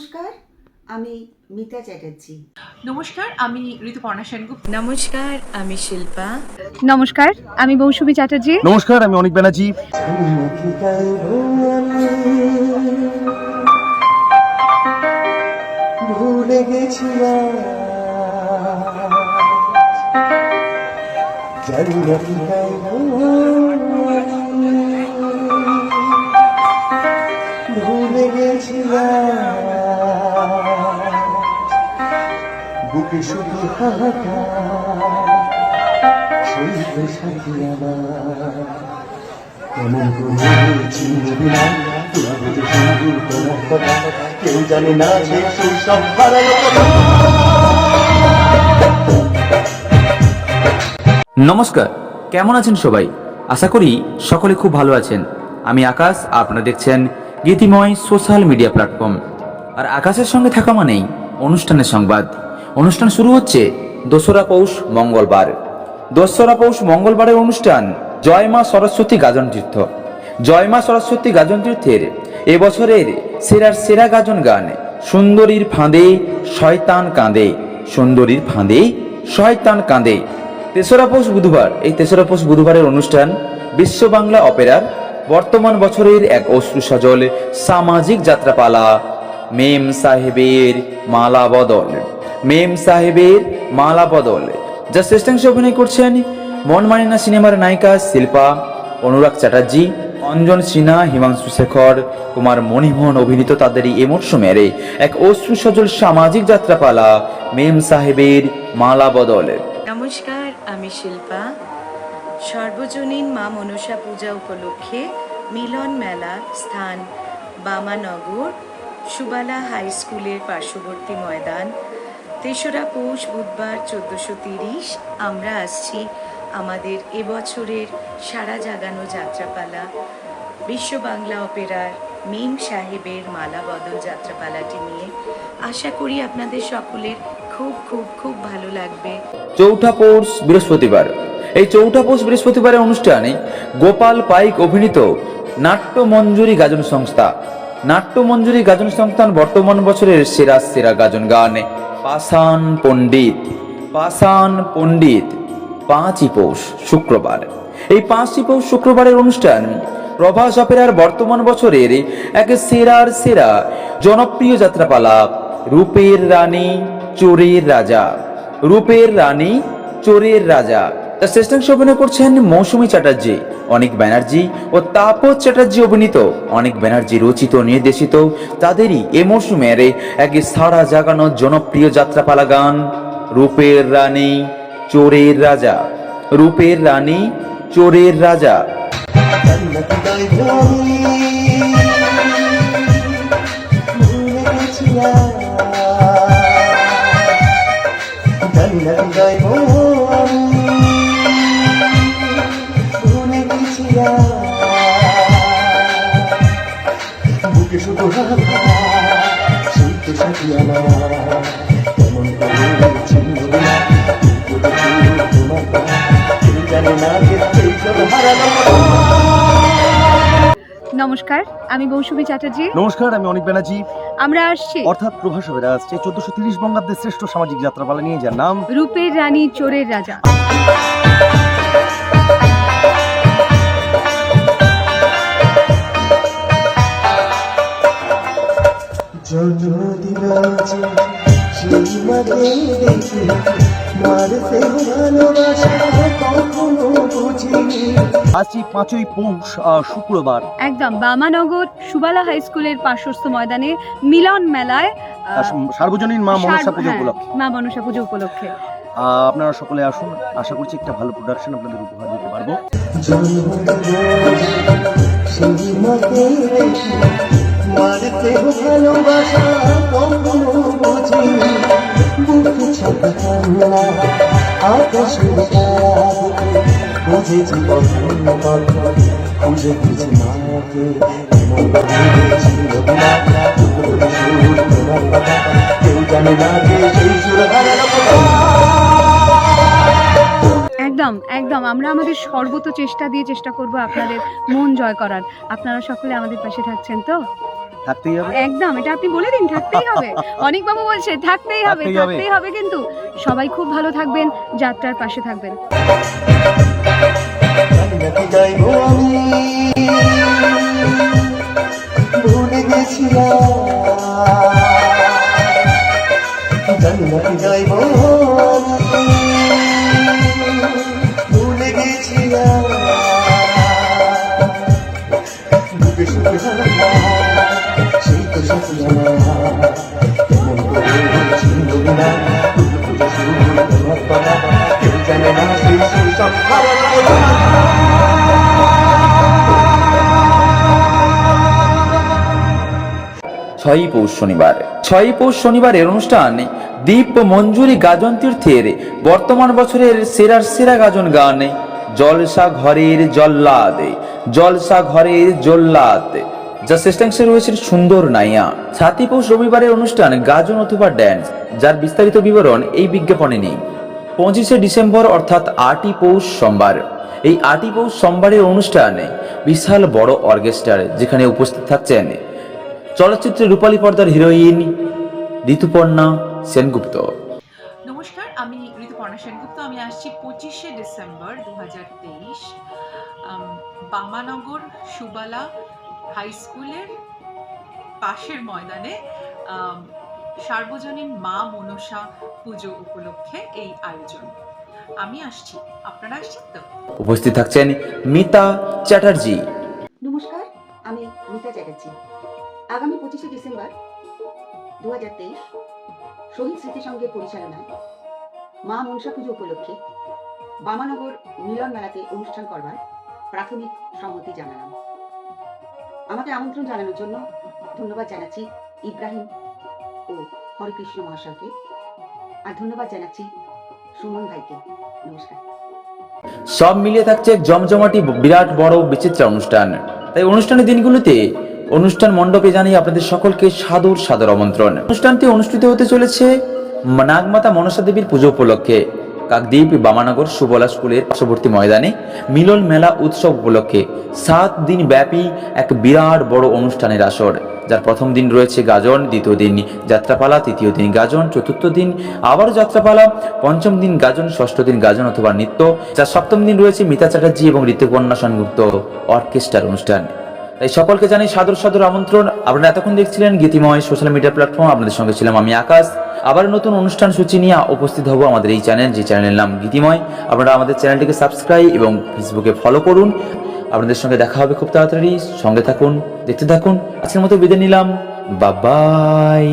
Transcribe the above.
নমস্কার আমি মিতা চ্যাটার্জি। নমস্কার আমি ঋতুপর্ণা সেনগুপ্ত। নমস্কার আমি শিল্পা। নমস্কার আমি মৌসুমী চ্যাটার্জি। নমস্কার আমি অনিক ব্যানার্জি। ভুলে গেছিলাম জানি না বুকে শুধু কেমন করে কেউ না যে নমস্কার, কেমন আছেন সবাই? আশা করি সকলে খুব ভালো আছেন। আমি আকাশ, আপনারা দেখছেন গীতিময় সোশ্যাল মিডিয়া প্ল্যাটফর্ম। আর আকাশের সঙ্গে থাকা মানেই অনুষ্ঠানের সংবাদ। অনুষ্ঠান শুরু হচ্ছে দোসরা পৌষ মঙ্গলবার। দোসরা পৌষ মঙ্গলবারের অনুষ্ঠান জয় মা সরস্বতী গাজন তীর্থ। জয় মা সরস্বতী গাজন তীর্থের এবছরের সেরার সেরা গাজন গান, সুন্দরীর ফাঁদে শয়তান কাঁদে, সুন্দরীর ফাঁদে শয়তান কাঁদে। তেসরা পৌষ বুধবার, এই তেসরা পৌষ বুধবারের অনুষ্ঠান বিশ্ব বাংলা অপেরার বর্তমান বছরের এক অশ্রু সজল সামাজিক যাত্রাপালা, মেম সাহেবের মালা বদল। মেম সাহেবের মালা বদল। যা শ্রেষ্ঠাংশে অভিনয় করছেন মন মানি না সিনেমার নায়িকা শিল্পা, অনুরাগ চ্যাটার্জি, অঞ্জন সিনহা, হিমাংশু শেখর, কুমার মণিমোহন অভিনীত তাদের এই মরশুমের এক অশ্রু সজল সামাজিক যাত্রাপালা মেম সাহেবের মালা বদল। নমস্কার, আমি শিল্পা। সর্বজনীন মা মনসা পূজা উপলক্ষে মিলন মেলা স্থান বামানগর সুবালা হাই স্কুলের পার্শ্ববর্তী ময়দান তেসরা পৌষ বুধবার চোদ্দোশো তিরিশ। আমরা আসছি আমাদের এবছরের সারা জাগানো যাত্রাপালা, বিশ্ব বাংলা অপেরার মিম সাহেবের মালা বদল যাত্রাপালাটি নিয়ে। আশা করি আপনাদের সকলের খুব খুব খুব ভালো লাগবে। চৌঠা পৌষ বৃহস্পতিবার। এই চৌঠা পৌষ বৃহস্পতিবারের অনুষ্ঠানে গোপাল পাইক অভিনীত নাট্য মঞ্জুরি গাজন সংস্থা। নাট্য মঞ্জুরি গাজন সংস্থান বর্তমান বছরের সেরা সেরা গাজন গান। পাষাণ পণ্ডিত পাষাণ পণ্ডিত, পাঁচই পৌষ শুক্রবার। এই পাঁচই পৌষ শুক্রবারের অনুষ্ঠান প্রভাস অপেরার বর্তমান বছরের এক সেরার সেরা জনপ্রিয় যাত্রাপালা, রূপের রানী, চোরের রাজা। রূপের রানী, চোরের রাজা। তার শ্রেষ্ঠাংশ অভিনয় করছেন মৌসুমী চ্যাটার্জি, অনেক ব্যানার্জি ও তাপস চ্যাটার্জি অভিনীত। অনেক ব্যানার্জি রচিত নির্দেশিত তাদেরই এ মৌসুমের এক সারা জাগানো জনপ্রিয় যাত্রাপালা গান, রূপের রানী, চোরের রাজা, রূপের রানী, চোরের রাজা। বুকে শুধু সেই তো সাথী আমার। কেমন করে জানে না নমস্কার আমি মৌসুমী চ্যাটার্জি। নমস্কার আমি অনিক ব্যানার্জি। আমরা আসছি। অর্থাৎ প্রভাসবেরা আসছে চোদ্দশো তিরিশ বঙ্গাব্দের শ্রেষ্ঠ সামাজিক যাত্রাপালা নিয়ে যার নাম রূপের রানী চোরের রাজা। জন্মদিন আছে সেই মাকে মারতে ভালোবাসা কখনো বুঝিনি। আজই পাঁচই পৌষ আহ, শুক্রবার। একদম বামানগর সুবালা হাই স্কুলের পার্শ্বস্থ ময়দানে মিলন মেলায় সার্বজনীন মা মনসা পুজো হ্যাঁ, উপলক্ষে। মা মনসা পুজো উপলক্ষে। আপনারা সকলে আসুন আশা করছি একটা ভালো প্রোডাকশন আপনাদের উপহার দিতে পারব। মারতে ভালোবাসা আকাশের বুঝেছি একদম একদম। আমরা আমাদের সর্বত চেষ্টা দিয়ে চেষ্টা করব আপনাদের মন জয় করার। আপনারা সকলে আমাদের পাশে থাকছেন তো? থাকতেই হবে। একদম এটা আপনি বলে দিন থাকতেই হবে। অনেক বাবু বলছে থাকতেই হবে থাকতেই হবে। থাকতেই হবে কিন্তু সবাই খুব ভালো থাকবেন যাত্রার পাশে থাকবেন। ছয়ই পৌষ শনিবার। ছয়ই পৌষ শনিবারের অনুষ্ঠান দীপ মঞ্জুরি গাজন তীর্থের বর্তমান বছরের সেরার সেরা গাজন গান। জলসা ঘরের জল্লাদ, জলসা ঘরের জল্লাদ। যা শ্রেষ্ঠাংশে রয়েছে সুন্দর নাইয়া। সাতই পৌষ রবিবারের অনুষ্ঠান গাজন অথবা ড্যান্স যার বিস্তারিত বিবরণ এই বিজ্ঞাপনে নেই। পঁচিশে ডিসেম্বর অর্থাৎ আটই পৌষ সোমবার। এই আটই পৌষ সোমবারের অনুষ্ঠানে বিশাল বড় অর্কেস্ট্রার যেখানে উপস্থিত থাকছেন চলচ্চিত্রে রূপালী পর্দার হিরোইন ঋতুপর্ণা সেনগুপ্ত। নমস্কার আমি ঋতুপর্ণা সেনগুপ্ত। আমি আসছি পঁচিশে ডিসেম্বর দু হাজার তেইশ বামানগর সুবালা হাই স্কুলের পাশের ময়দানে সার্বজনীন মা মনসা পুজো উপলক্ষে এই আয়োজন। আমি আসছি। আপনারা আসছেন তো? উপস্থিত থাকছেন মিতা চ্যাটার্জি। আগামী পঁচিশে ডিসেম্বর দু হাজার তেইশ শহীদ স্মৃতিসংঘের পরিচালনায় মা মনসা পুজো উপলক্ষে বামানগর মিলন মেলাতে অনুষ্ঠান করবার প্রাথমিক সম্মতি জানালাম। আমাকে আমন্ত্রণ জানানোর জন্য ধন্যবাদ জানাচ্ছি ইব্রাহিম ও হরেকৃষ্ণ মহাশয়কে আর ধন্যবাদ জানাচ্ছি সুমন ভাইকে। নমস্কার। সব মিলিয়ে থাকছে জমজমাটি বিরাট বড় বিচিত্র অনুষ্ঠান। তাই অনুষ্ঠানের দিনগুলোতে অনুষ্ঠান মণ্ডপে জানিয়ে আপনাদের সকলকে সাদর সাদর আমন্ত্রণ। অনুষ্ঠানটি অনুষ্ঠিত হতে চলেছে নাগমাতা মনসা দেবীর পুজো উপলক্ষে। কাকদ্বীপ বামানগর সুবলা স্কুলের পার্শ্ববর্তী ময়দানে মিলন মেলা উৎসব উপলক্ষে সাত দিন ব্যাপী এক বিরাট বড় অনুষ্ঠানের আসর। যার প্রথম দিন রয়েছে গাজন, দ্বিতীয় দিন যাত্রাপালা, তৃতীয় দিন গাজন, চতুর্থ দিন আবারও যাত্রাপালা, পঞ্চম দিন গাজন, ষষ্ঠ দিন গাজন অথবা নৃত্য। যার সপ্তম দিন রয়েছে মিতা চ্যাটার্জি এবং ঋতুপর্ণা সেনগুপ্ত অর্কেস্ট্রার অনুষ্ঠান। তাই সকলকে জানাই সাদর সাদর আমন্ত্রণ। আপনারা এতক্ষণ দেখছিলেন গীতিময় সোশ্যাল মিডিয়া প্ল্যাটফর্ম আপনাদের সঙ্গে ছিলাম আমি আকাশ। আবার নতুন অনুষ্ঠান সূচি নিয়ে উপস্থিত হব আমাদের এই চ্যানেল যে চ্যানেলের নাম গীতিময়। আপনারা আমাদের চ্যানেলটিকে সাবস্ক্রাইব এবং ফেসবুকে ফলো করুন। আপনাদের সঙ্গে দেখা হবে খুব তাড়াতাড়ি। সঙ্গে থাকুন, দেখতে থাকুন। আজকের মতো বিদায় নিলাম। বাবাই